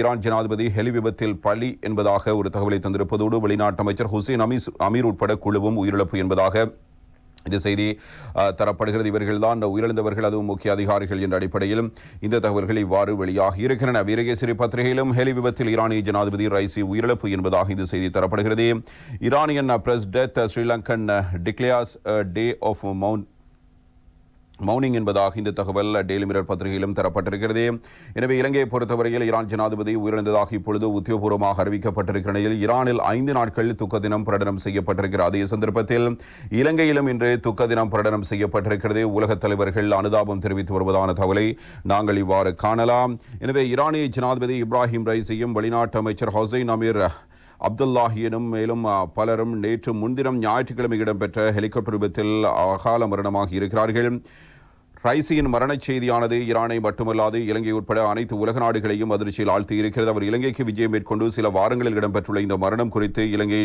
Iran ஜனாதிபதி heli விபத்தில் பலி என்பதாக ஒரு தகவலை தந்திருப்பதோடு வெளிநாட்டு அமைச்சர் ஹுசேன் அமீஸ் அமீர் உட்பட குழுவும் உயிரிழப்பு என்பதாக இந்த செய்தி தரப்படுகிறது. இவர்கள்தான் உயிரிழந்தவர்கள் அதுவும் முக்கிய அதிகாரிகள் என்ற அடிப்படையிலும் இந்த தகவல்கள் இவ்வாறு வெளியாகி இருக்கின்றன வீரகேசரி பத்திரிகையிலும் ஹெலி விபத்தில் ஈரானிய ஜனாதிபதி ரைசி உயிரிழப்பு என்பதாக இந்த செய்தி தரப்படுகிறது. Iranian press death Sri Lankan declares day of mount மவுனிங் என்பதாக இந்த தகவல் டெய்லி மிரர் பத்திரிகையிலும் தரப்பட்டிருக்கிறது. எனவே இலங்கையை பொறுத்தவரையில் ஈரான் ஜனாதிபதி உயிரிழந்ததாக இப்பொழுது உத்தியோகபூர்வமாக அறிவிக்கப்பட்டிருக்கிற நிலையில் ஈரானில் ஐந்து நாட்கள் துக்க தினம் பிரகடனம் செய்யப்பட்டிருக்கிறது. அதே சந்தர்ப்பத்தில் இலங்கையிலும் இன்று துக்க தினம் பிரகடனம் செய்யப்பட்டிருக்கிறது. உலகத் தலைவர்கள் அனுதாபம் தெரிவித்து வருவதான தகவலை நாங்கள் இவ்வாறு காணலாம். எனவே ஈரானிய ஜனாதிபதி இப்ராஹிம் ரைசியும் வெளிநாட்டு அமைச்சர் ஹொசைன் அமீர் அப்துல்லாஹியனும் மேலும் பலரும் நேற்று முன்தினம் ஞாயிற்றுக்கிழமை இடம்பெற்ற ஹெலிகாப்டர் விபத்தில் அகால மரணமாகி இருக்கிறார்கள். ரைசியின் மரணச் செய்தியானது ஈரானை மட்டுமல்லாது இலங்கை உட்பட அனைத்து உலக நாடுகளையும் அதிர்ச்சியில் ஆழ்த்தி இருக்கிறது அவர் இலங்கைக்கு விஜயம் மேற்கொண்டு சில வாரங்களில் இடம்பெற்றுள்ள இந்த மரணம் குறித்து இலங்கை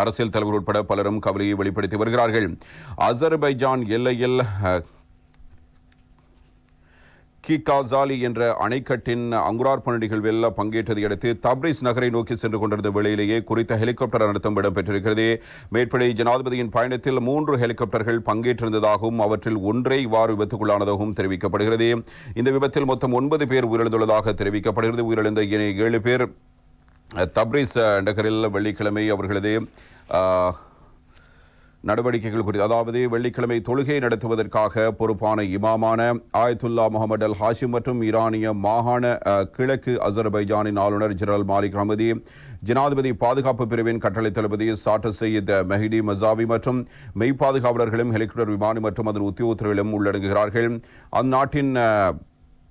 அரசியல் தலைவர் உட்பட பலரும் கவலையை வெளிப்படுத்தி வருகிறார்கள். அசர்பைஜான் எல்லையில் கிகாசாலி என்ற அணைக்கட்டின் அங்குரார்ப்பண நிகழ்வில் பங்கேற்றதை அடுத்து தப்ரிஸ் நகரை நோக்கி சென்று கொண்டிருந்த வேளையிலேயே குறித்த ஹெலிகாப்டர் நடத்தம் இடம்பெற்றிருக்கிறது. மேற்படி ஜனாதிபதியின் பயணத்தில் மூன்று ஹெலிகாப்டர்கள் பங்கேற்றிருந்ததாகவும் அவற்றில் ஒன்றே இவ்வாறு விபத்துக்குள்ளானதாகவும் தெரிவிக்கப்படுகிறது. இந்த விபத்தில் மொத்தம் ஒன்பது பேர் உயிரிழந்துள்ளதாக தெரிவிக்கப்படுகிறது. உயிரிழந்த ஏழு பேர் தப்ரிஸ் நகரில் வெள்ளிக்கிழமை அவர்களது நடவடிக்கைகள் குறித்து அதாவது வெள்ளிக்கிழமை தொழுகை நடத்துவதற்காக பொறுப்பான இமாமான ஆயத்துல்லா முகமது அல் ஹாஷிம் மற்றும் ஈரானிய மாகாண கிழக்கு அசர்பைஜானின் ஆளுநர் ஜெனரல் மாலிக் அஹமதி ஜனாதிபதி பாதுகாப்பு பிரிவின் கட்டளை தளபதி சாட்டர் சையீத் மெஹிடி மசாவி மற்றும் மெய் பாதுகாவலர்களும் ஹெலிகாப்டர் விமானி மற்றும் அதன் உத்தியோகத்தர்களும் உள்ளடங்குகிறார்கள். அந்நாட்டின்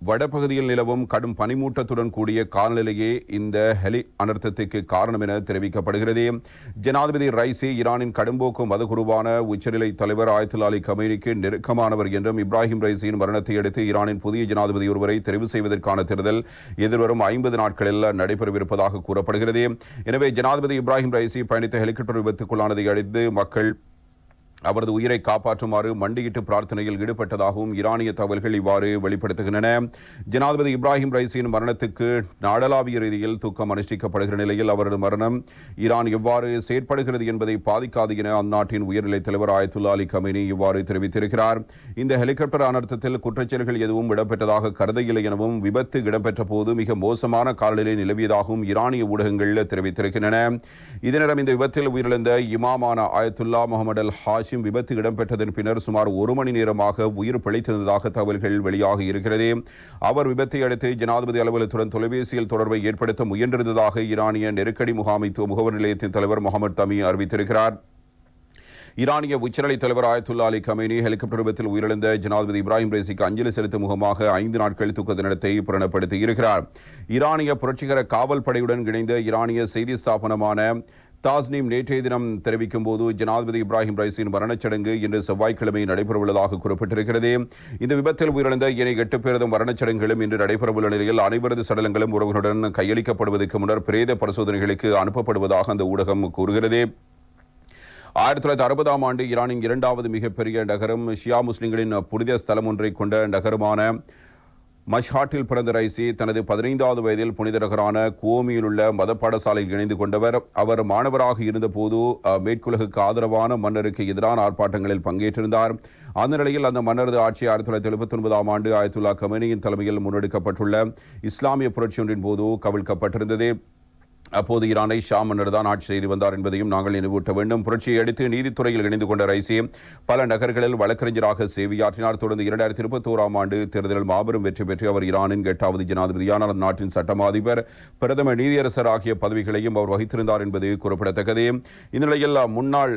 வடபகுதியில் நிலவும் கடும் பனிமூட்டத்துடன் கூடிய காலநிலையே இந்த ஹெலி அனர்த்தத்துக்கு காரணம் என தெரிவிக்கப்படுகிறது. ஜனாதிபதி ரைசி ஈரானின் கடும்போக்கு மதகுருவான உச்சநிலை தலைவர் ஆயத்துல்லா அலி கமேனிக்கு நெருக்கமானவர் என்றும் இப்ராஹிம் ரைசியின் மரணத்தை அடுத்து ஈரானின் புதிய ஜனாதிபதி ஒருவரை தெரிவு செய்வதற்கான தேர்தல் எதிர்வரும் ஐம்பது நாட்களில் நடைபெறவிருப்பதாக கூறப்படுகிறது. எனவே ஜனாதிபதி இப்ராஹிம் ரைசி பயணித்த ஹெலிகாப்டர் விபத்துக்குள்ளானதை அடுத்து மக்கள் அவரது உயிரை காப்பாற்றுமாறு மண்டியிட்டு பிரார்த்தனையில் ஈடுபட்டதாகவும் ஈரானிய தகவல்கள் இவ்வாறு வெளிப்படுத்துகின்றன. ஜனாதிபதி இப்ராஹிம் ரைசியின் மரணத்துக்கு நாடளாவிய ரீதியில் துக்கம் அனுஷ்டிக்கப்படுகிற நிலையில் அவரது மரணம் ஈரான் எவ்வாறு செயற்படுகிறது என்பதை பாதிக்காது என அந்நாட்டின் உயர்நிலை தலைவர் ஆயத்துல்லா அலி கமினி இவ்வாறு தெரிவித்திருக்கிறார். இந்த ஹெலிகாப்டர் அனர்த்தத்தில் குற்றச்செயல்கள் எதுவும் இடம்பெற்றதாக கருதையில்லை எனவும் விபத்து இடம்பெற்ற போது மிக மோசமான காலநிலை நிலவியதாகவும் ஈரானிய ஊடகங்கள் தெரிவித்திருக்கின்றன. இதனிடம் இந்த விபத்தில் உயிரிழந்த இமாமான ஆயத்துல்லா முகமது அல் ஹாஷிம் விபத்து இடம்பெற்றதன் பின்னர் சுமார் ஒரு மணி நேரமாக உயிர் பிழைத்திருந்ததாக தகவல்கள் வெளியாகி இருக்கிறது. அவர் விபத்தை அடுத்து ஜனாதிபதி அலுவலகத்துடன் தொலைபேசியில் தொடர்பை ஏற்படுத்த முயன்றிருந்ததாக ஈரானிய நெருக்கடி முகாமைத்துவ முகவர் நிலையத்தின் தலைவர் முகமது தமி அறிவித்திருக்கிறார். ஈரானிய உச்சநிலை தலைவர் ஆயத்துல்லா அலி கமேனி ஹெலிகாப்டர் விபத்தில் உயிரிழந்த ஜனாதிபதி இப்ராஹிம் ரேசிக்கு அஞ்சலி செலுத்தும் முகமாக ஐந்து நாட்கள் துக்க தினத்தை பிரணப்படுத்தியிருக்கிறார். ஈரானிய புரட்சிகர காவல் படையுடன் இணைந்த ஈரானிய செய்தி ஸ்தாபனமான தாஸ்னீம் நேற்றைய தினம் தெரிவிக்கும் போது ஜனாதிபதி இப்ராஹிம் ரைசின் மரணச்சடங்கு இன்று செவ்வாய்க்கிழமை நடைபெறவுள்ளதாக குறிப்பிட்டிருக்கிறது. இந்த விபத்தில் உயிரிழந்த ஏனைய எட்டு பேரதும் மரணச்சடங்குகளும் இன்று நடைபெறவுள்ள நிலையில் அனைவரது சடலங்களும் உறவுகளுடன் கையளிக்கப்படுவதற்கு முன்னர் பிரேத பரிசோதனைகளுக்கு அனுப்பப்படுவதாக அந்த ஊடகம் கூறுகிறது. ஆயிரத்தி தொள்ளாயிரத்தி அறுபதாம் ஆண்டு ஈரானின் இரண்டாவது மிகப்பெரிய நகரம் ஷியா முஸ்லிம்களின் புனித ஸ்தலம் ஒன்றை கொண்ட நகரமான மஷ்ஹாட்டில் பிறந்த ரைசி தனது பதினைந்தாவது வயதில் புனித நகரான குவோமியில் உள்ள மத பாடசாலையில் இணைந்து கொண்டவர். அவர் மாணவராக இருந்தபோது மேற்குலகுக்கு ஆதரவான மன்னருக்கு எதிரான ஆர்ப்பாட்டங்களில் பங்கேற்றிருந்தார். அந்த நிலையில் அந்த மன்னரது ஆட்சி ஆயிரத்தி தொள்ளாயிரத்தி எழுபத்தி ஒன்பதாம் ஆண்டு ஆயத்துல்லா கமேனியின் தலைமையில் முன்னெடுக்கப்பட்டுள்ள இஸ்லாமிய புரட்சி ஒன்றின் போது கவிழ்க்கப்பட்டிருந்தது. அப்போது ஈரானை ஷா மன்னர் தான் ஆட்சி செய்து வந்தார் என்பதையும் நாங்கள் நினைவூட்ட வேண்டும். புரட்சியை அடுத்து நீதித்துறையில் இணைந்து கொண்ட ரைசி பல நகர்களில் வழக்கறிஞராக சேவையாற்றினார். தொடர்ந்து இரண்டாயிரத்தி இருபத்தோராம் ஆண்டு தேர்தலில் மாபெரும் வெற்றி பெற்று அவர் ஈரானின் எட்டாவது ஜனாதிபதியான நாட்டின் சட்டமாதிபர் பிரதம நீதியரசர் ஆகிய பதவிகளையும் அவர் வகித்திருந்தார் என்பது குறிப்பிடத்தக்கது. இந்த நிலையில் முன்னாள்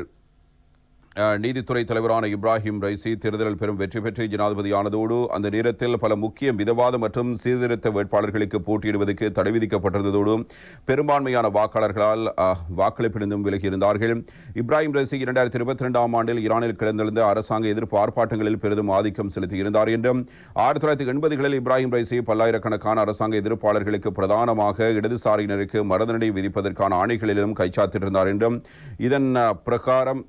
நீதித்துறை தலைவரான இப்ராஹிம் ரைசி தேர்தலில் பெரும் வெற்றி பெற்று ஜனாதிபதியானதோடு அந்த நேரத்தில் பல முக்கிய மிதவாத மற்றும் சீர்திருத்த வேட்பாளர்களுக்கு போட்டியிடுவதற்கு தடை விதிக்கப்பட்டிருந்ததோடு பெரும்பான்மையான வாக்காளர்களால் வாக்களிப்பிலிருந்தும் விலகியிருந்தார்கள். இப்ராஹிம் ரைசி இரண்டாயிரத்தி இருபத்தி ரெண்டாம் ஆண்டில் ஈரானில் கிடந்திருந்த அரசாங்க எதிர்ப்பு ஆர்ப்பாட்டங்களில் பெரிதும் ஆதிக்கம் செலுத்தியிருந்தார் என்றும் ஆயிரத்தி தொள்ளாயிரத்தி எண்பதுகளில் இப்ராஹிம் ரைசி பல்லாயிரக்கணக்கான அரசாங்க எதிர்ப்பாளர்களுக்கு பிரதானமாக இடதுசாரியினருக்கு மரதண்டனை விதிப்பதற்கான ஆணைகளிலும் கைச்சாத்திட்டிருந்தார் என்றும் இதன் பிரகாரம்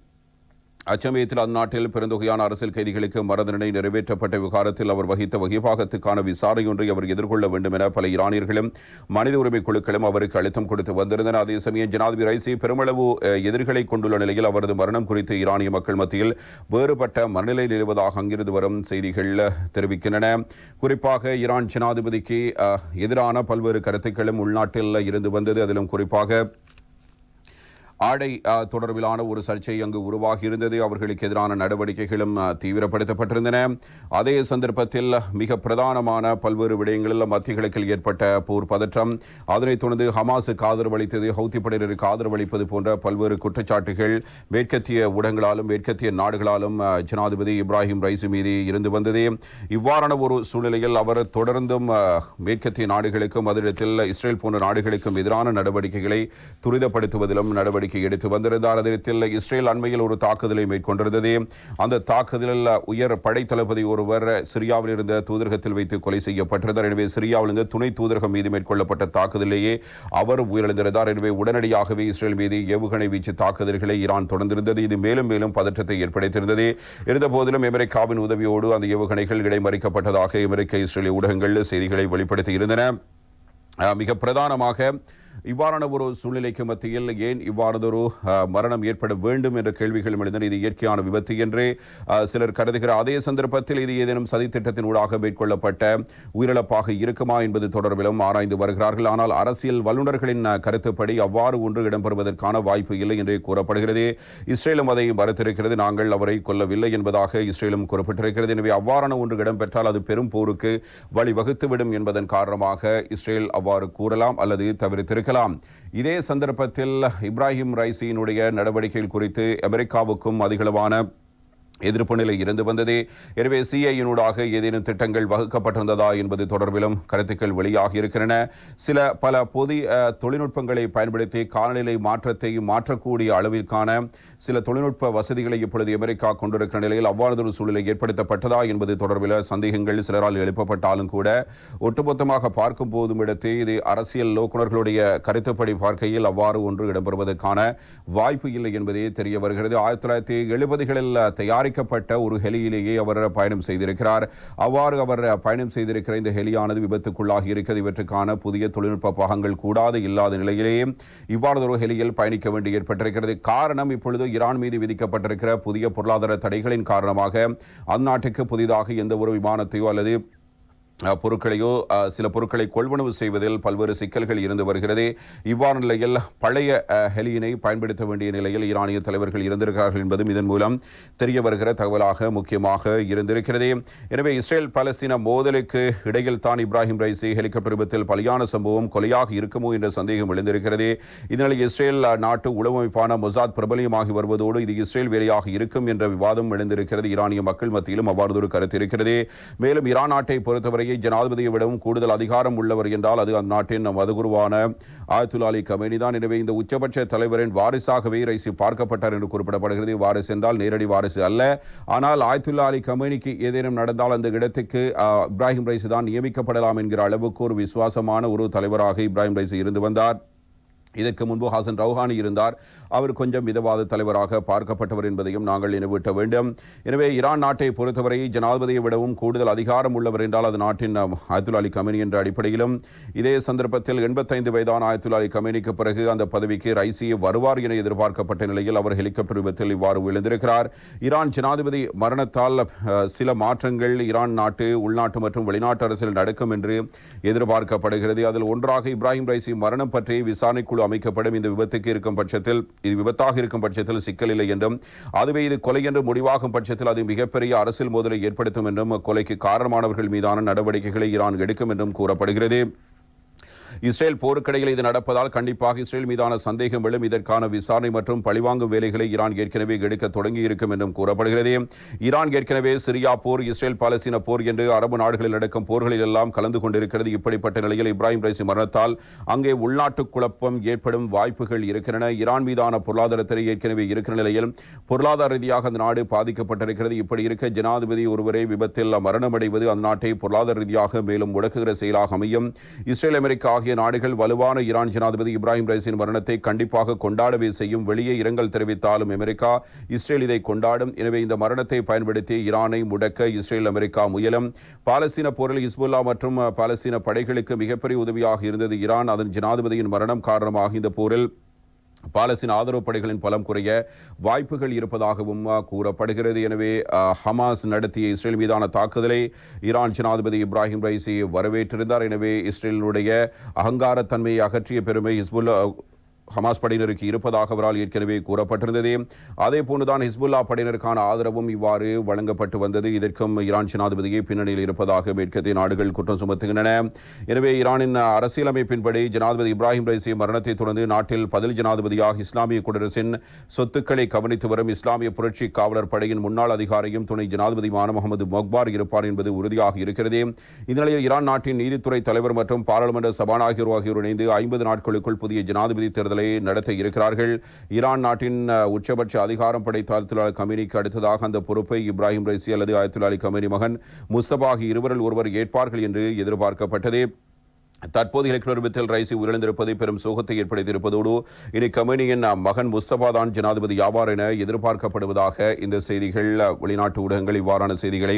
அச்சமயத்தில் அந்நாட்டில் பெருந்தொகையான அரசியல் கைதிகளுக்கு மரதண்டனை நிறைவேற்றப்பட்ட விவகாரத்தில் அவர் வகித்த வகிபாகத்துக்கான விசாரணை ஒன்றை அவர் எதிர்கொள்ள வேண்டும் என பல ஈரானியர்களும் மனித உரிமை குழுக்களும் அவருக்கு அழுத்தம் கொடுத்து வந்திருந்தனர் அதே சமயம் ஜனாதிபதி ரைசி பெருமளவு எதிர்களை கொண்டுள்ள நிலையில் அவரது மரணம் குறித்து ஈரானிய மக்கள் மத்தியில் வேறுபட்ட மனநிலை நிலவுவதாக அங்கிருந்து வரும் செய்திகள் தெரிவிக்கின்றன. குறிப்பாக ஈரான் ஜனாதிபதிக்கு எதிரான பல்வேறு கருத்துக்களும் உள்நாட்டில் இருந்து வந்தது. அதிலும் குறிப்பாக ஆடை தொடர்பிலான ஒரு சர்ச்சை அங்கு உருவாகி இருந்தது அவர்களுக்கு எதிரான நடவடிக்கைகளும் தீவிரப்படுத்தப்பட்டிருந்தன. அதே சந்தர்ப்பத்தில் மிக பிரதானமான பல்வேறு விடயங்களில் மத்திய கிழக்கில் ஏற்பட்ட போர் பதற்றம் அதனைத் தொடர்ந்து ஹமாஸுக்கு ஆதரவு அளித்தது ஹவுத்தி படையினருக்கு ஆதரவு அளிப்பது போன்ற பல்வேறு குற்றச்சாட்டுகள் மேற்கத்திய ஊடகங்களாலும் மேற்கத்திய நாடுகளாலும் ஜனாதிபதி இப்ராஹிம் ரைசி மீது இருந்து வந்தது. இவ்வாறான ஒரு சூழ்நிலையில் அவர் தொடர்ந்தும் மேற்கத்திய நாடுகளுக்கும் அதிடத்தில் இஸ்ரேல் போன்ற நாடுகளுக்கும் எதிரான நடவடிக்கைகளை துரிதப்படுத்துவதிலும் நடவடிக்கை நடவடிக்கை எடுத்து வந்திருந்தார். அதிடத்தில் இஸ்ரேல் அண்மையில் ஒரு தாக்குதலை மேற்கொண்டிருந்தது. அந்த தாக்குதலில் உயர் படை தளபதி ஒருவர் சிரியாவில் இருந்த தூதரகத்தில் வைத்து கொலை செய்யப்பட்டிருந்தார். எனவே சிரியாவில் இருந்த துணை தூதரகம் மீது மேற்கொள்ளப்பட்ட தாக்குதலிலேயே அவர் உயிரிழந்திருந்தார். எனவே உடனடியாகவே இஸ்ரேல் மீது ஏவுகணை வீச்சு தாக்குதல்களை ஈரான் தொடர்ந்திருந்தது. இது மேலும் மேலும் பதற்றத்தை ஏற்படுத்தியிருந்தது. இருந்தபோதிலும் அமெரிக்காவின் உதவியோடு அந்த ஏவுகணைகள் இடைமறிக்கப்பட்டதாக அமெரிக்க இஸ்ரேலிய ஊடகங்கள் செய்திகளை வெளிப்படுத்தியிருந்தன. மிக பிரதானமாக இவ்வாறான ஒரு சூழ்நிலைக்கு மத்தியில் ஏன் இவ்வாறதொரு மரணம் ஏற்பட வேண்டும் என்ற கேள்விகள் எழுந்தன? இது இயற்கையான விபத்து என்றே சிலர் கருதுகிற அதே சந்தர்ப்பத்தில் இது ஏதேனும் சதித்திட்டத்தின் ஊடாக மேற்கொள்ளப்பட்ட உயிரிழப்பாக இருக்குமா என்பது தொடர்பிலும் ஆராய்ந்து வருகிறார்கள். ஆனால் அரசியல் வல்லுநர்களின் கருத்துப்படி அவ்வாறு ஒன்று இடம்பெறுவதற்கான வாய்ப்பு இல்லை என்றே கூறப்படுகிறது. இஸ்ரேலும் அதை மறுத்திருக்கிறது. நாங்கள் அவரை கொல்லவில்லை என்பதாக இஸ்ரேலும் கூறப்பட்டிருக்கிறது. எனவே அவ்வாறான ஒன்று இடம்பெற்றால் அது பெரும் போருக்கு வழிவகுத்துவிடும் என்பதன் காரணமாக இஸ்ரேல் அவ்வாறு கூறலாம் அல்லது இருக்கலாம் இதே சந்தர்ப்பத்தில் இப்ராஹிம் ரைசியினுடைய நடவடிக்கைகள் குறித்து அமெரிக்காவுக்கும் அதிகளவான எதிர்ப்பு நிலை இருந்து வந்தது. எனவே சிஐயினூடாக ஏதேனும் திட்டங்கள் வகுக்கப்பட்டிருந்ததா என்பது தொடர்பிலும் கருத்துக்கள் வெளியாகி இருக்கின்றன சில பல புதிய தொழில்நுட்பங்களை பயன்படுத்தி காலநிலை மாற்றத்தை மாற்றக்கூடிய அளவிற்கான சில தொழில்நுட்ப வசதிகளை இப்பொழுது அமெரிக்கா கொண்டிருக்கிற நிலையில் அவ்வாறு சூழ்நிலை ஏற்படுத்தப்பட்டதா என்பது தொடர்பில் சந்தேகங்கள் சிலரால் எழுப்பப்பட்டாலும் கூட ஒட்டுமொத்தமாக பார்க்கும் போதும் இடத்து இது அரசியல் நோக்குநர்களுடைய கருத்துப்படி பார்க்கையில் அவ்வாறு ஒன்று இடம்பெறுவதற்கான வாய்ப்பு இல்லை என்பதே தெரிய வருகிறது. ஆயிரத்தி தொள்ளாயிரத்தி எழுபதுகளில் தயார் தயாரிக்கப்பட்ட ஒரு ஹெலியிலேயே அவர் பயணம் செய்திருக்கிறார். அவ்வாறு அவர் பயணம் செய்திருக்கிற இந்த ஹெலியானது விபத்துக்குள்ளாகி இருக்கிறது. இவற்றுக்கான புதிய தொழில்நுட்ப பாகங்கள் கூடாது இல்லாத நிலையிலேயே இவ்வாறு ஒரு ஹெலியில் பயணிக்க வேண்டி ஏற்பட்டிருக்கிறது. காரணம் இப்பொழுது ஈரான் மீது விதிக்கப்பட்டிருக்கிற புதிய பொருளாதார தடைகளின் காரணமாக அந்நாட்டுக்கு புதிதாக எந்த ஒரு விமானத்தையோ அல்லது பொருட்களையோ சில பொருட்களை கொள்வனவு செய்வதில் பல்வேறு சிக்கல்கள் இருந்து வருகிறது. இவ்வாறு நிலையில் பழைய ஹெலியினை பயன்படுத்த வேண்டிய நிலையில் ஈரானிய தலைவர்கள் இருந்திருக்கிறார்கள் என்பதும் இதன் மூலம் தெரிய வருகிற தகவலாக முக்கியமாக இருந்திருக்கிறது. எனவே இஸ்ரேல் பலஸ்தீன மோதலுக்கு இடையில் தான் இப்ராஹிம் ரைசி ஹெலிகாப்டர் விபத்தில் பலியான சம்பவம் கொலையாக இருக்குமோ என்ற சந்தேகம் எழுந்திருக்கிறது. இதனால் இஸ்ரேல் நாட்டு உளவமைப்பான மொசாத் பிரபலியமாகி வருவதோடு இது இஸ்ரேல் வேலையாக இருக்கும் என்ற விவாதம் எழுந்திருக்கிறது. ஈரானிய மக்கள் மத்தியிலும் அவ்வாறு ஒரு கருத்து இருக்கிறது. மேலும் ஈரான் நாட்டை பொறுத்தவரையை ஜனாதிபதியை விடவும் கூடுதல் அதிகாரம் உள்ளவர் என்றால் அது அந்நாட்டின் மதுகுருவான ஆயத்துல் அலி கமேனி தான். எனவே இந்த உச்சபட்ச தலைவரின் வாரிசாகவே ரைசி பார்க்கப்பட்டார் என்று குறிப்பிடப்படுகிறது. வாரிசு என்றால் நேரடி வாரிசு அல்ல. ஆனால் ஆயத்துல்லா அலி கமேனிக்கு ஏதேனும் நடந்தால் அந்த இடத்துக்கு இப்ராஹிம் ரைசி தான் நியமிக்கப்படலாம் என்கிற அளவுக்கு ஒரு விசுவாசமான ஒரு தலைவராக இப்ராஹிம் ரைசி இருந்து வந்தார். இதற்கு முன்பு ஹாசன் ரவுஹானி இருந்தார். அவர் கொஞ்சம் மிதவாத தலைவராக பார்க்கப்பட்டவர் என்பதையும் நாங்கள் நினைவூட்ட வேண்டும். எனவே ஈரான் நாட்டை பொறுத்தவரை ஜனாதிபதியை விடவும் கூடுதல் அதிகாரம் உள்ளவர் என்றால் அது நாட்டின் ஆயத்துல் அலி கமினி என்ற அடிப்படையிலும். இதே சந்தர்ப்பத்தில் எண்பத்தைந்து வயதான ஆயத்துல் அலி கமினிக்கு பிறகு அந்த பதவிக்கு ரைசி வருவார் என எதிர்பார்க்கப்பட்ட நிலையில் அவர் ஹெலிகாப்டர் விபத்தில் இவ்வாறு விழுந்திருக்கிறார் ஈரான் ஜனாதிபதி மரணத்தால் சில மாற்றங்கள் ஈரான் நாட்டு உள்நாட்டு மற்றும் வெளிநாட்டு அரசியல் நடக்கும் என்று எதிர்பார்க்கப்படுகிறது. அதில் ஒன்றாக இப்ராஹிம் ரைசி மரணம் பற்றி விசாரணைக்குழு அமைக்கப்படும். இந்த விபத்துக்கு இருக்கும் பட்சத்தில் இது விபத்தாக இருக்கும் பட்சத்தில் சிக்கல் இல்லை என்றும் அதுவே இது கொலை என்று முடிவாகும் பட்சத்தில் அது மிகப்பெரிய அரசியல் மோதலை ஏற்படுத்தும் என்றும் கொலைக்கு காரணமானவர்கள் மீதான நடவடிக்கைகளை ஈரான் எடுக்கும் என்றும் கூறப்படுகிறது. இஸ்ரேல் போருக்கிடையில் இது நடப்பதால் கண்டிப்பாக இஸ்ரேல் மீதான சந்தேகம் எழும். இதற்கான விசாரணை மற்றும் பழிவாங்கும் வேலைகளை ஈரான் ஏற்கனவே எடுக்க தொடங்கி இருக்கும் என்றும் கூறப்படுகிறது. ஈரான் ஏற்கனவே சிரியா போர் இஸ்ரேல் பாலஸ்தீன போர் என்று அரபு நாடுகளில் நடக்கும் போர்களில் எல்லாம் கலந்து கொண்டிருக்கிறது. இப்படிப்பட்ட நிலையில் இப்ராஹிம் ரைசி மரணத்தால் அங்கே உள்நாட்டு குழப்பம் ஏற்படும் வாய்ப்புகள் இருக்கின்றன. ஈரான் மீதான பொருளாதாரத்திலே ஏற்கனவே இருக்கிற நிலையில் பொருளாதார ரீதியாக அந்த நாடு பாதிக்கப்பட்டிருக்கிறது. இப்படி இருக்க ஜனாதிபதி ஒருவரை விபத்தில் மரணமடைவது அந்த நாட்டை பொருளாதார ரீதியாக மேலும் முடக்குகிற செயலாக அமையும். இஸ்ரேல் அமெரிக்கா ஆகிய நாடுகள் வலுவான ஈரான் ஜனாதிபதி இப்ராஹிம் ரைசின் மரணத்தை கண்டிப்பாக கொண்டாடவே செய்யும் வெளியே இரங்கல் தெரிவித்தாலும் அமெரிக்கா இஸ்ரேல் இதை கொண்டாடும். எனவே இந்த மரணத்தை பயன்படுத்தி ஈரானை முடக்க இஸ்ரேல் அமெரிக்கா முயலும். பாலஸ்தீன போரில் இஸ்புல்லா மற்றும் பாலஸ்தீன படைகளுக்கு மிகப்பெரிய உதவியாக இருந்தது ஈரான். அதன் ஜனாதிபதியின் மரணம் காரணமாக இந்த போரில் பாலஸ்தீன் ஆதரவு படைகளின் பலம் குறைய வாய்ப்புகள் இருப்பதாகவும் கூறப்படுகிறது. எனவே ஹமாஸ் நடத்திய இஸ்ரேல் மீதான தாக்குதலை ஈரான் ஜனாதிபதி இப்ராஹிம் ரைசி வரவேற்றிருந்தார். எனவே இஸ்ரேலுடைய அகங்காரத்தன்மையை அகற்றிய பெருமை ஹிஸ்புல்லா ஹமாஸ் படையினருக்கு இருப்பதாக அவரால் ஏற்கனவே கூறப்பட்டிருந்தது. அதே போன்றுதான் ஹிஸ்புல்லா படையினருக்கான ஆதரவும் இவ்வாறு வழங்கப்பட்டு வந்தது. இதற்கும் ஈரான் ஜனாதிபதியே பின்னணியில் இருப்பதாக மேற்கத்திய நாடுகள் குற்றம் சுமத்துகின்றன. எனவே ஈரானின் அரசியலமைப்பின்படி ஜனாதிபதி இப்ராஹிம் ரைசி மரணத்தை தொடர்ந்து நாட்டில் பதில் ஜனாதிபதியாக இஸ்லாமிய குடியரசின் சொத்துக்களை கவனித்து வரும் இஸ்லாமிய புரட்சி காவலர் படையின் முன்னாள் அதிகாரியும் துணை ஜனாதிபதியுமான முகமது மொக்பார் இருப்பார் என்பது உறுதியாக இருக்கிறது. இந்த நிலையில் ஈரான் நாட்டின் நீதித்துறை தலைவர் மற்றும் பாராளுமன்ற சபாநாயகர் ஆகியோர் இணைந்து ஐம்பது நாட்களுக்குள் புதிய ஜனாதிபதி தேர்தல் நடத்த இருக்கிறார்கள். ஈரான் நாட்டின் உச்சபட்ச அதிகாரம் படைத்த ஆயத்துலாலி கமினிக்கு கமேனிக்கு அடுத்ததாக அந்த பொறுப்பை இப்ராஹிம் ரைசி அல்லது ஆயத்துலாலி அலி கமேனி மகன் முஸ்தபாகி இருவரில் ஒருவர் ஏற்பார்கள் என்று எதிர்பார்க்கப்பட்டது. தற்போது இலக்கிரத்தில் ரைசி உயிரிழந்திருப்பது பெரும் சோகத்தை ஏற்படுத்தியிருப்பதோடு இனி கமேனியின் மகன் முஸ்தபா தான் ஜனாதிபதி ஆவார் என எதிர்பார்க்கப்படுவதாக இந்த செய்திகள் வெளிநாட்டு ஊடகங்கள் இவ்வாறான செய்திகளை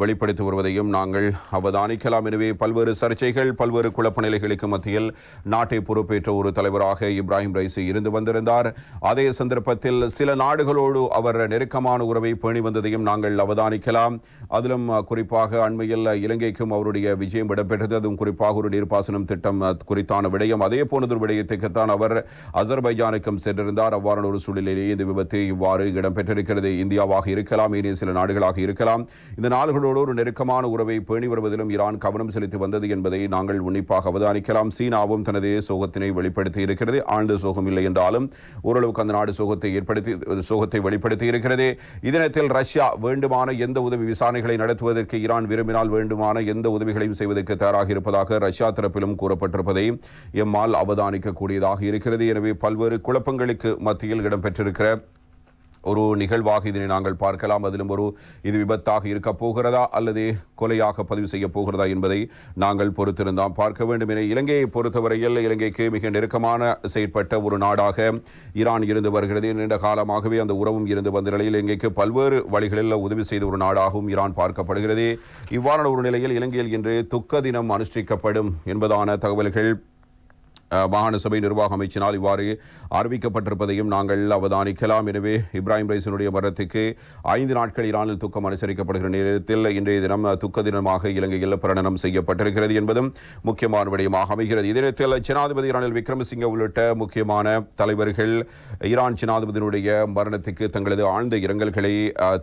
வெளிப்படுத்தி வருவதையும் நாங்கள் அவதானிக்கலாம். எனவே பல்வேறு சர்ச்சைகள் பல்வேறு குழப்ப நிலைகளுக்கு மத்தியில் நாட்டை பொறுப்பேற்ற ஒரு தலைவராக இப்ராஹிம் ரைசி இருந்து வந்திருந்தார். அதே சந்தர்ப்பத்தில் சில நாடுகளோடு அவர் நெருக்கமான உறவை பேணி வந்ததையும் நாங்கள் அவதானிக்கலாம். அதிலும் குறிப்பாக அண்மையில் இலங்கைக்கும் அவருடைய விஜயம் இடம்பெற்றது. அதுவும் குறிப்பாக ஒரு நீர்ப்பாசனம் திட்டம் குறித்தான விடயம். அதே போனதொரு விடயத்துக்குத்தான் அவர். அசர்பைஜானுக்கும் சென்றிருந்தார். அவ்வாறான ஒரு சூழ்நிலையிலேயே இந்த விபத்து இவ்வாறு இடம்பெற்றிருக்கிறது. இந்தியாவாக இருக்கலாம் ஏனைய சில நாடுகளாக இருக்கலாம். இந்த நாடுகளோடு ஒரு நெருக்கமான உறவை பேணி வருவதிலும் ஈரான் கவனம் செலுத்தி வந்தது என்பதை நாங்கள் உன்னிப்பாக அவதானிக்கலாம். சீனாவும் தனது சோகத்தினை வெளிப்படுத்தி இருக்கிறது. ஆழ்ந்த சோகம் இல்லை என்றாலும் ஓரளவுக்கு அந்த நாடு சோகத்தை ஏற்படுத்தி சோகத்தை வெளிப்படுத்தி இருக்கிறது. இதனத்தில் ரஷ்யா வேண்டுமான எந்த உதவி விசாரணைகளை நடத்துவதற்கு ஈரான் விரும்பினால் வேண்டுமான எந்த உதவிகளையும் செய்வதற்கு தயாராக இருப்பதாக ரஷ்யா தரப்பிலும் கூறப்பட்டிருப்பதை எம்மால் அவதானிக்கக்கூடியதாக இருக்கிறது. எனவே பல்வேறு குழப்பங்களுக்கு மத்தியில் இடம்பெற்றிருக்கிற ஒரு நிகழ்வாக இதனை நாங்கள் பார்க்கலாம். அதிலும் ஒரு இது விபத்தாக இருக்க போகிறதா அல்லது கொலையாக பதிவு செய்ய போகிறதா என்பதை நாங்கள் பொறுத்திருந்தாம். பார்க்க வேண்டும் என இலங்கையை பொறுத்தவரையில் இலங்கைக்கு மிக நெருக்கமான செயற்பட்ட ஒரு நாடாக ஈரான் இருந்து வருகிறது. நீண்ட காலமாகவே அந்த உறவும் இருந்து வந்த நிலையில் இலங்கைக்கு பல்வேறு வழிகளில் உதவி செய்த ஒரு நாடாகவும் ஈரான் பார்க்கப்படுகிறது. இவ்வாறான ஒரு நிலையில் இலங்கையில் இன்று துக்க தினம் அனுஷ்டிக்கப்படும் என்பதான தகவல்கள் மாகாண சபை நிர்வாக அமைச்சினால் இவ்வாறு அறிவிக்கப்பட்டிருப்பதையும் நாங்கள் அவதானிக்கலாம். எனவே இப்ராஹிம் ரைசனுடைய மரணத்துக்கு ஐந்து நாட்கள் ஈரானில் துக்கம் அனுசரிக்கப்படுகிற நேரத்தில் இன்றைய தினம் துக்க தினமாக இலங்கையில் பிரணனம் செய்யப்பட்டிருக்கிறது என்பதும் முக்கியமான விடயமாக அமைகிறது. இதனத்தில் ஜனாதிபதி ரணில் விக்ரமசிங்க உள்ளிட்ட முக்கியமான தலைவர்கள் ஈரான் ஜனாதிபதியினுடைய மரணத்துக்கு தங்களது ஆழ்ந்த இரங்கல்களை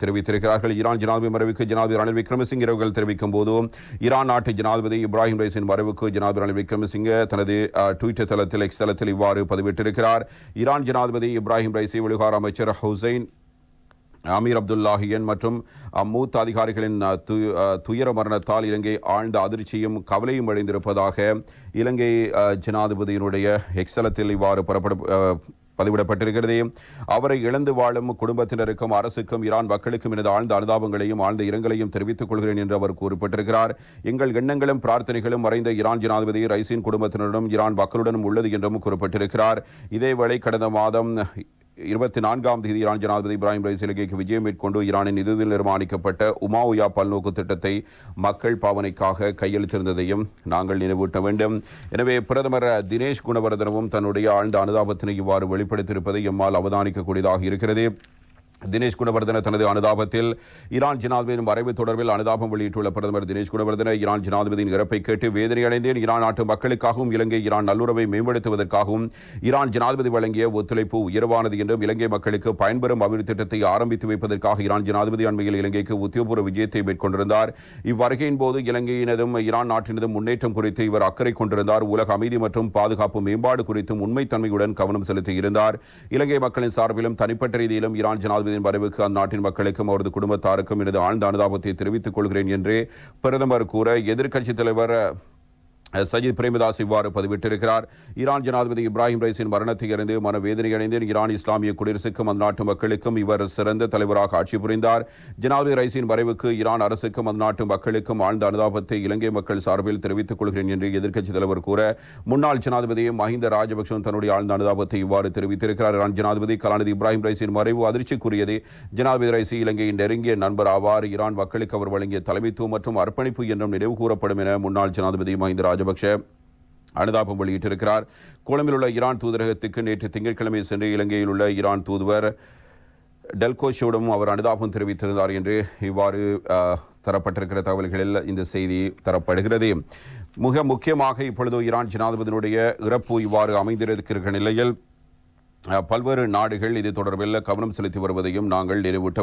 தெரிவித்திருக்கிறார்கள். ஈரான் ஜனாதிபதி மறைவுக்கு ஜனாதிபதி ரணில் விக்ரமசிங்க இரங்கல் தெரிவிக்கும் போது ஈரான் நாட்டு ஜனாதிபதி இப்ராஹிம் ரைசின் மறைவுக்கு ஜனாதிபதி ரணில் விக்ரமசிங்க தனது அஹ், ட்விட்டர் தளத்தில் எக்ஸ் தளத்தில் இவ்வாறு பதிவிட்டிருக்கிறார். ஈரான் ஜனாதிபதி இப்ராஹிம் ரைசி வெளிகார அமைச்சர் ஹுசைன் அமீர் அப்துல்லாஹியன் மற்றும் மூத்த அதிகாரிகளின் துயர மரணத்தால் இலங்கை ஆழ்ந்த அதிர்ச்சியும் கவலையும் அடைந்திருப்பதாக இலங்கை ஜனாதிபதியினுடைய எக்ஸலத்தில் இவ்வாறு புறப்பட பதிவிடப்பட்டிருக்கிறது அவரை இழந்து வாழும் குடும்பத்தினருக்கும் அரசுக்கும் ஈரான் மக்களுக்கும் எனது ஆழ்ந்த அனுதாபங்களையும் ஆழ்ந்த இரங்கலையும் தெரிவித்துக் கொள்கிறேன் என்று அவர் குறிப்பிட்டிருக்கிறார். எங்கள் எண்ணங்களும் பிரார்த்தனைகளும் மறைந்த ஈரான் ஜனாதிபதி ரைசின் குடும்பத்தினருடன் ஈரான் மக்களுடனும் உள்ளது என்றும் குறிப்பிட்டிருக்கிறார். இதேவேளை கடந்த மாதம் இருபத்தி நான்காம் தேதி ஈரான் ஜனாதிபதி இப்ராஹிம் ரைஸ் இலங்கைக்கு விஜயம் மேற்கொண்டு ஈரானின் இறுதியில் நிர்மாணிக்கப்பட்ட உயா பல்நோக்கு திட்டத்தை மக்கள் பாவனைக்காக கையெழுத்திருந்ததையும் நாங்கள் நினைவூட்ட வேண்டும். எனவே பிரதமர் தினேஷ் குணவர்தனவும் தன்னுடைய ஆழ்ந்த அனுதாபத்தினை இவ்வாறு வெளிப்படுத்தியிருப்பதை எம்மால் அவதானிக்கக்கூடியதாக இருக்கிறது. தினேஷ் குணவர்தன தனது அனுதாபத்தில் ஈரான் ஜனாதிபதியின் மறைவு தொடர்பில் அனுதாபம் வெளியிட்டுள்ள பிரதமர் தினேஷ் குணவர்தன ஈரான் ஜனாதிபதியின் இறப்பை கேட்டு வேதனை அடைந்தேன் ஈரான் நாட்டு மக்களுக்காகவும் இலங்கை ஈரான் நல்லுறவை மேம்படுத்துவதற்காகவும் ஈரான் ஜனாதிபதி வழங்கிய ஒத்துழைப்பு உயர்வானது என்றும் இலங்கை மக்களுக்கு பயன்பெறும் அபிவிருத்தி திட்டத்தை ஆரம்பித்து வைப்பதற்காக ஈரான் ஜனாதிபதி அண்மையில் இலங்கைக்கு உத்தியோகபூர்வ விஜயத்தை மேற்கொண்டிருந்தார். இவ்வருகையின் போது இலங்கையினதும் ஈரான் நாட்டினதும் முன்னேற்றம் குறித்து இவர் அக்கறை கொண்டிருந்தார். உலக அமைதி மற்றும் பாதுகாப்பு மேம்பாடு குறித்தும் உண்மைத்தன்மையுடன் கவனம் செலுத்தியிருந்தார். இலங்கை மக்களின் சார்பிலும் தனிப்பட்ட ரீதியிலும் ஈரான் ஜனாதிபதியின் மறைவுக்கு அந்நாட்டின் மக்களுக்கும் அவரது குடும்பத்தாருக்கும் எனது ஆழ்ந்த அனுதாபத்தை தெரிவித்துக் கொள்கிறேன் என்று பிரதமர் கூற எதிர்க்கட்சித் தலைவர் சஜித் பிரேமதாஸ் இவ்வாறு பதிவிட்டிருக்கிறார். ஈரான் ஜனாதிபதி இப்ராஹிம் ரைஸின் மரணத்தை அறிந்து மனவேதனை அடைந்து ஈரான் இஸ்லாமிய குடியரசுக்கும் அந்த நாட்டு மக்களுக்கும் இவர் சிறந்த தலைவராக ஆட்சி புரிந்தார். ஜனாதிபதி ரைஸின் மறைவுக்கு ஈரான் அரசுக்கும் அந்த நாட்டு மக்களுக்கும் ஆழ்ந்த அனுதாபத்தை இலங்கை மக்கள் சார்பில் தெரிவித்துக் கொள்கிறேன் என்று எதிர்க்கட்சித் தலைவர் கூற முன்னாள் ஜனாதிபதி மஹிந்த ராஜபக்சவும் தன்னுடைய ஆழ்ந்த அனுதாபத்தை இவ்வாறு தெரிவித்திருக்கிறார். ஈரான் ஜனாதிபதி கலாநிதி இப்ராஹிம் ரைஸின் மறைவு அதிர்ச்சிக்குரியது. ஜனாதிபதி ரைசி இலங்கையின் நெருங்கிய நண்பர் ஆவார். ஈரான் மக்களுக்கு அவர் வழங்கிய தலைமைத்துவம் மற்றும் அர்ப்பணிப்பு என்றும் நினைவு கூறப்படும் என முன்னாள் ஜனாதிபதி மஹிந்த ராஜபக்ஷ அனுதாபம் வெளியிட்டிருக்கிறார். கொழும்பில் உள்ள ஈரான் தூதரகத்துக்கு நேற்று திங்கட்கிழமை சென்று இலங்கையில் உள்ள ஈரான் தூதுவர் டெல்கோஷோடும் அவர் அனுதாபம் தெரிவித்திருந்தார் என்று இவ்வாறு தரப்பட்டிருக்கிற தகவல்களில் இந்த செய்தி தரப்படுகிறது. மிக முக்கியமாக இப்பொழுது ஈரான் ஜனாதிபதியினுடைய இறப்பு இவ்வாறு அமைந்திருக்கிற நிலையில் பல்வேறு நாடுகள் இது தொடர்பில் கவனம் செலுத்தி வருவதையும் நாங்கள் நினைவூட்ட